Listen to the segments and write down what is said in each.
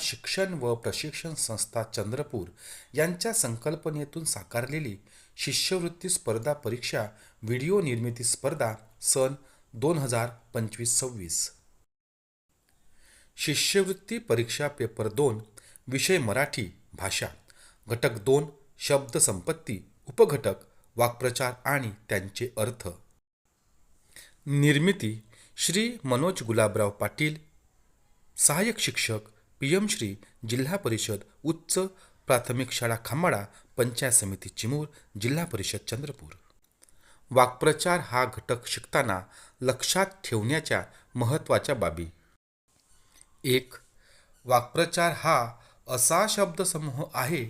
शिक्षण व प्रशिक्षण संस्था चंद्रपूर यांच्या संकल्पनेतून साकारलेली शिष्यवृत्ती स्पर्धा परीक्षा व्हिडिओ निर्मिती स्पर्धा सन दोन हजार पंचवीस सव्वीस. शिष्यवृत्ती परीक्षा पेपर दोन विषय मराठी भाषा घटक दोन शब्दसंपत्ती उपघटक वाक्प्रचार आणि त्यांचे अर्थ. निर्मिती श्री मनोज गुलाबराव पाटील सहाय्यक शिक्षक श्री जिल्हा परिषद उच्च प्राथमिक शाळा खांबाडा पंचायत समिती चिमूर जिल्हा परिषद चंद्रपूर. वाक्प्रचार हा घटक शिकताना लक्षात ठेवण्याच्या महत्त्वाच्या बाबी. एक वाक्प्रचार हा असा शब्दसमूह आहे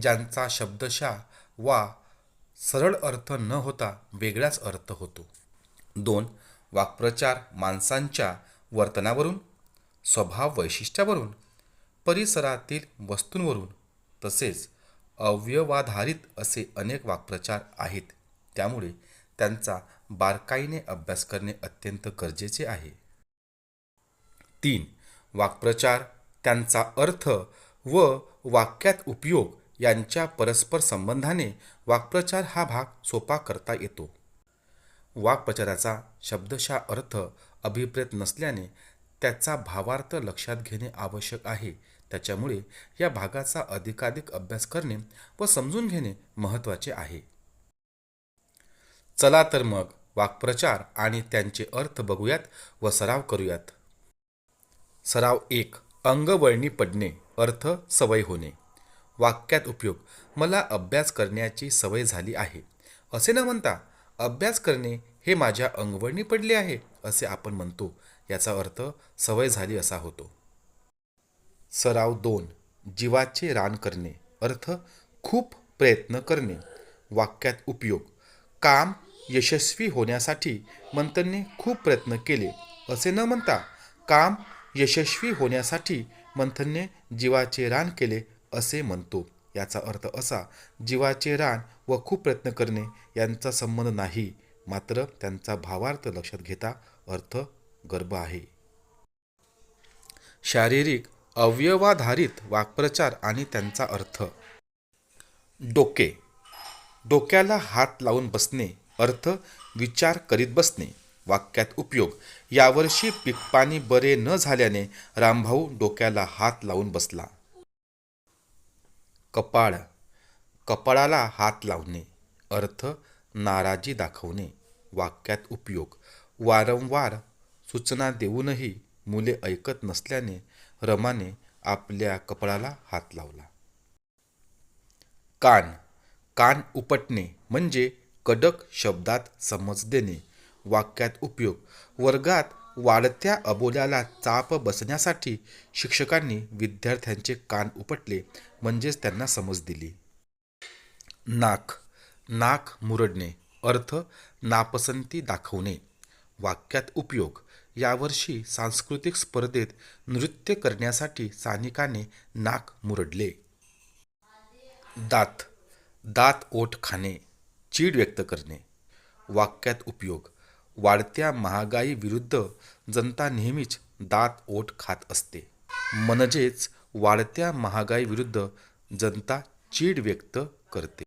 ज्यांचा शब्दशा वा सरळ अर्थ न होता वेगळाच अर्थ होतो. दोन वाक्प्रचार माणसांच्या वर्तनावरून स्वभाव वैशिष्ट्यावरून परिसरातील वस्तूंवरून तसेच अव्यवाधारित असे अनेक वाक्प्रचार आहेत. त्यामुळे त्यांचा बारकाईने अभ्यास करणे अत्यंत गरजेचे आहे. तीन वाक्प्रचार त्यांचा अर्थ व वाक्यात उपयोग यांच्या परस्पर संबंधाने वाक्प्रचार हा भाग सोपा करता येतो. वाक्प्रचाराचा शब्दशा अर्थ अभिप्रेत नसल्याने त्याचा भावार्थ लक्षात घेणे आवश्यक आहे. त्याच्यामुळे या भागाचा अधिकाधिक अभ्यास करणे व समजून घेणे महत्त्वाचे आहे. चला तर मग वाक्प्रचार आणि त्यांचे अर्थ बघूयात व सराव करूयात. सराव एक अंगवळणी पडणे अर्थ सवय होणे. वाक्यात उपयोग मला अभ्यास करण्याची सवय झाली आहे. असे न म्हणता अभ्यास करणे हे माझ्या अंगवळणी पडले आहे असे आपण म्हणतो. याचा अर्थ सवय झाली असा होतो. सराव दोन जीवाचे रान करणे. अर्थ खूप प्रयत्न करणे. वाक्यात उपयोग काम यशस्वी होण्यासाठी मंथनने खूप प्रयत्न केले. असे न म्हणता काम यशस्वी होण्यासाठी मंथनने जीवाचे रान केले असे म्हणतो. याचा अर्थ असा जीवाचे रान व खूप प्रयत्न करणे यांचा संबंध नाही मात्र त्यांचा भावार्थ लक्षात घेता अर्थ गर्भ आहे. शारीरिक अवयवाधारित वाक्प्रचार आणि त्यांचा अर्थ. डोके. डोक्याला हात लावून बसणे अर्थ विचार करीत बसणे वाक्यात उपयोग. यावर्षी पिकपाणी बरे न झाल्याने रामभाऊ डोक्याला हात लावून बसला. कपाळ. कपाळाला हात लावणे अर्थ नाराजी दाखवणे वाक्यात उपयोग. वारंवार सूचना देऊनही मुले ऐकत नसल्याने रमाने आपल्या कपाळाला हात लावला. कान. कान उपटणे म्हणजे कडक शब्दात समज देणे. वाक्यात उपयोग. वर्गात वाढत्या अबोल्याला चाप बसण्यासाठी शिक्षकांनी विद्यार्थ्यांचे कान उपटले म्हणजेच त्यांना समज दिली. नाक. नाक मुरडणे. अर्थ नापसंती दाखवणे. वाक्यात उपयोग. यावर्षी सांस्कृतिक स्पर्धेत नृत्य करण्यासाठी सानिकाने नाक मुरडले. दात दात ओठ खाणे चीड व्यक्त करणे. वाक्यात उपयोग वाढत्या महागाई विरुद्ध जनता नेहमीच दात ओठ खात असते. म्हणजेच वाढत्या महागाई विरुद्ध जनता चीड व्यक्त करते.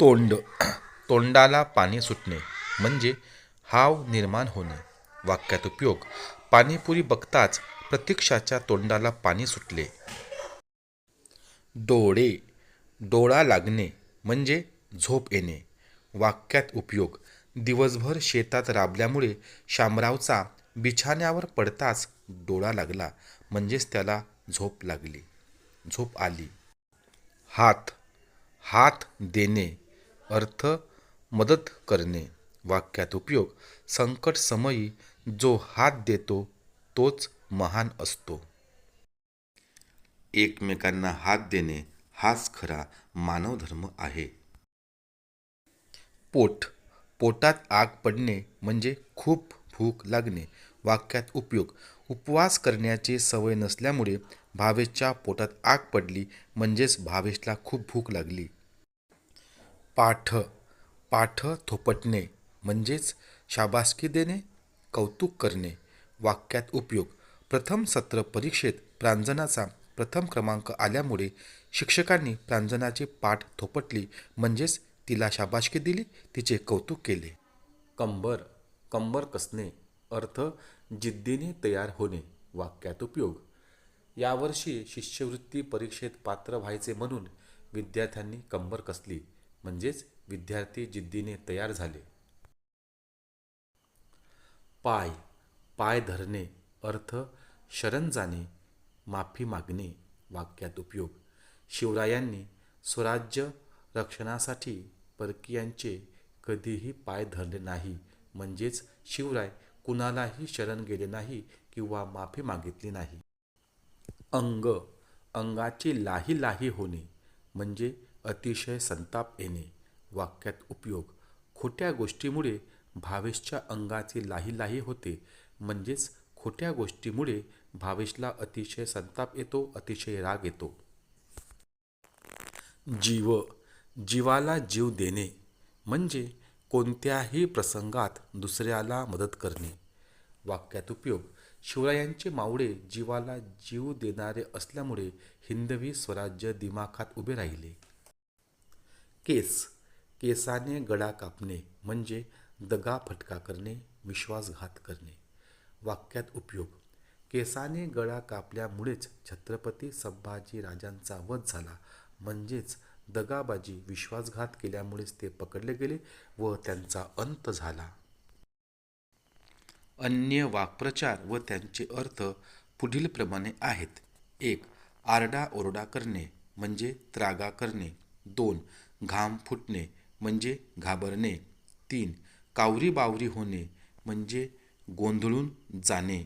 तोंड तोंडाला पाणी सुटणे म्हणजे हाव निर्माण होणे. वाक्यात उपयोग. पाणीपुरी बघताच प्रतीक्षाच्या तोंडाला पाणी सुटले. डोळे डोळा लागणे म्हणजे झोप येणे. वाक्यात उपयोग. दिवसभर शेतात राबल्यामुळे शामरावचा बिछाण्यावर पडताच डोळा लागला म्हणजेच त्याला झोप लागली. झोप आली. हात हात देणे अर्थ मदत करणे. वाक्यात उपयोग. संकट समयी जो हात देतो तोच महान असतो. एकमेकांना हात देणे हाच खरा मानवधर्म आहे. पोट. पोटात आग पडणे म्हणजे खूप भूक लागणे. वाक्यात उपयोग. उपवास करण्याची सवय नसल्यामुळे भावेशच्या पोटात आग पडली म्हणजेच भावेशला खूप भूक लागली. पाठ. पाठ थोपटणे. म्हणजेच शाबासकी देणे कौतुक करणे वाक्यात उपयोग. प्रथम सत्र परीक्षेत प्रांजनाचा प्रथम क्रमांक आल्यामुळे शिक्षकांनी प्रांजनाची पाठ थोपटली म्हणजेच तिला शाबासकी दिली तिचे कौतुक केले. कंबर कंबर कसणे अर्थ जिद्दीने तयार होणे वाक्यात उपयोग. यावर्षी शिष्यवृत्ती परीक्षेत पात्र व्हायचे म्हणून विद्यार्थ्यांनी कंबर कसली म्हणजेच विद्यार्थी जिद्दीने तयार झाले. पाय पाय धरणे अर्थ शरण जाणे माफी मागणे वाक्यात उपयोग. शिवरायांनी स्वराज्य रक्षणासाठी परकीयांचे कधीही पाय धरले नाही. म्हणजेच शिवराय कुणालाही शरण गेले नाही किंवा माफी मागितली नाही. अंग अंगाची लाही लाही होणे म्हणजे अतिशय संताप येणे वाक्यात उपयोग. खोट्या गोष्टीमुळे भावेशच्या अंगाचे लाही लाही होते. म्हणजेच खोट्या गोष्टीमुळे भावेशला अतिशय संताप येतो अतिशय राग येतो. जीव जीवाला जीव देणे म्हणजे कोणत्याही प्रसंगात दुसऱ्याला मदत करणे. वाक्यात उपयोग शिवरायांचे मावळे जीवाला जीव देणारे असल्यामुळे हिंदवी स्वराज्य दिमाखात उभे राहिले. केस केसाने गळा कापणे म्हणजे दगा फटका करणे विश्वासघात करणे. वाक्यात उपयोग. केसाने गळा कापल्यामुळेच छत्रपती संभाजी राजांचा वध झाला. म्हणजेच दगाबाजी विश्वासघात केल्यामुळेच ते पकडले गेले व त्यांचा अंत झाला. अन्य वाक्प्रचार व त्यांचे अर्थ पुढीलप्रमाणे आहेत. एक आरडाओरडा करणे म्हणजे त्रागा करणे. दोन घाम फुटणे म्हणजे घाबरणे. तीन कावरी बावरी होणे म्हणजे गोंधळून जाणे.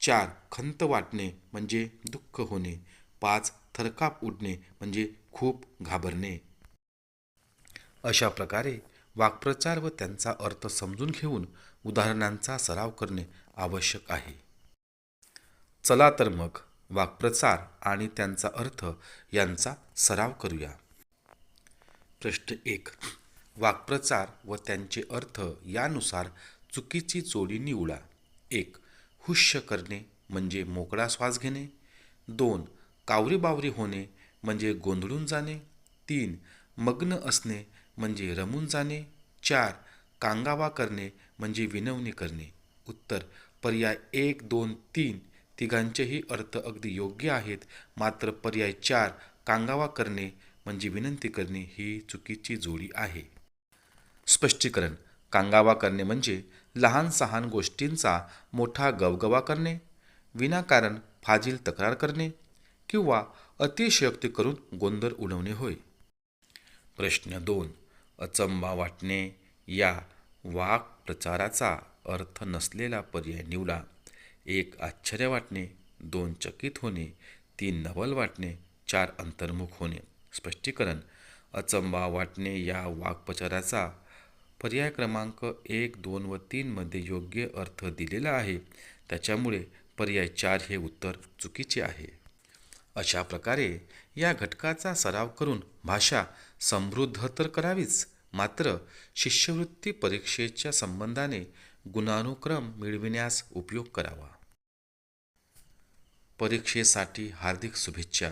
चार खंत वाटणे म्हणजे दुःख होणे. पाच थरकाप उडणे म्हणजे खूप घाबरणे. अशा प्रकारे वाक्प्रचार व त्यांचा अर्थ समजून घेऊन उदाहरणांचा सराव करणे आवश्यक आहे. चला तर मग वाक्प्रचार आणि त्यांचा अर्थ यांचा सराव करूया. प्रश्न एक. वाक्प्रचार व त्यांचे अर्थ यानुसार चुकीची जोडी निवडा. एक हुश्य करणे म्हणजे मोकळा श्वास घेणे. दोन कावरीबावरी होणे म्हणजे गोंधळून जाणे. तीन मग्न असणे म्हणजे रमून जाणे. चार कांगावा करणे म्हणजे विनवणी करणे. उत्तर पर्याय एक दोन तीन तिघांचेही अर्थ अगदी योग्य आहेत. मात्र पर्याय चार कांगावा करणे म्हणजे विनंती करणे ही चुकीची जोडी आहे. स्पष्टीकरण. कांगावा करणे म्हणजे लहान सहान गोष्टींचा मोठा गवगवा करणे विनाकारण फाजील तक्रार करणे किंवा अतिशयोक्ती करून गोंधळ उडवणे होय. प्रश्न दोन अचंबा वाटणे या वाक प्रचाराचा अर्थ नसलेला पर्याय निवडा. एक आश्चर्य वाटणे. दोन चकित होणे. तीन नवल वाटणे. चार अंतर्मुख होणे. स्पष्टीकरण अचंबा वाटणे या वाक्प्रचाराचा पर्याय क्रमांक एक दोन व तीनमध्ये योग्य अर्थ दिलेला आहे. त्याच्यामुळे पर्याय चार हे उत्तर चुकीचे आहे. अशा प्रकारे या घटकाचा सराव करून भाषा समृद्ध तर करावीच मात्र शिष्यवृत्ती परीक्षेच्या संबंधाने गुणानुक्रम मिळविण्यास उपयोग करावा. परीक्षेसाठी हार्दिक शुभेच्छा.